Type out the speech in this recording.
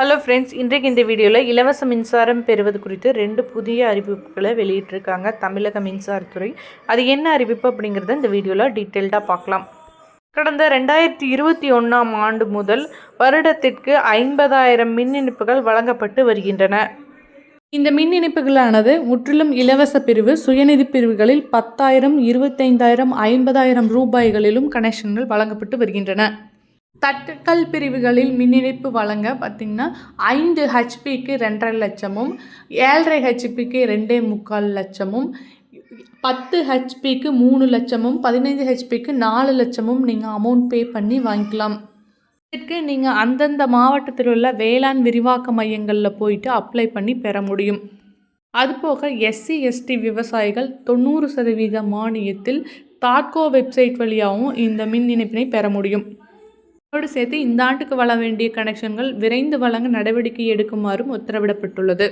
Hello friends இன்றைக்கு இந்த வீடியோவில் இலவச மின்சாரம் பெறுவது குறித்து ரெண்டு புதிய அறிவிப்புகளை வெளியிட்டிருக்காங்க தமிழக மின்சாரத்துறை. அது என்ன அறிவிப்பு அப்படிங்கிறத இந்த வீடியோவில் டீட்டெயில்டாக பார்க்கலாம். கடந்த ரெண்டாயிரத்தி இருபத்தி ஒன்றாம் ஆண்டு முதல் வருடத்திற்கு ஐம்பதாயிரம் மின் இணைப்புகள் வழங்கப்பட்டு வருகின்றன. இந்த மின் இணைப்புகளானது முற்றிலும் இலவச பிரிவு சுயநிதி பிரிவுகளில் பத்தாயிரம் இருபத்தைந்தாயிரம் ஐம்பதாயிரம் ரூபாய்களிலும் கனெக்ஷன்கள் வழங்கப்பட்டு வருகின்றன. தட்டுக்கல் பிரிவுகளில் மின் இணைப்பு வழங்க பார்த்திங்கன்னா ஐந்து ஹெச்பிக்கு ரெண்டரை லட்சமும் ஏழரை ஹெச்பிக்கு ரெண்டே முக்கால் லட்சமும் பத்து ஹெச்பிக்கு மூணு லட்சமும் பதினைஞ்சு ஹெச்பிக்கு நாலு லட்சமும் நீங்கள் அமௌண்ட் பே பண்ணி வாங்கிக்கலாம். இதற்கு நீங்கள் அந்தந்த மாவட்டத்தில் உள்ள வேளாண் விரிவாக்க மையங்களில் போயிட்டு அப்ளை பண்ணி பெற முடியும். அதுபோக எஸ்சி எஸ்டி விவசாயிகள் தொண்ணூறு சதவீத மானியத்தில் தாட்கோ வெப்சைட் வழியாகவும் இந்த மின் இணைப்பினை பெற முடியும். அதோடு சேர்த்து இந்த ஆண்டுக்கு வழங்க வேண்டிய கனெக்ஷன்கள் விரைந்து வழங்க நடவடிக்கை எடுக்குமாறும் உத்தரவிடப்பட்டுள்ளது.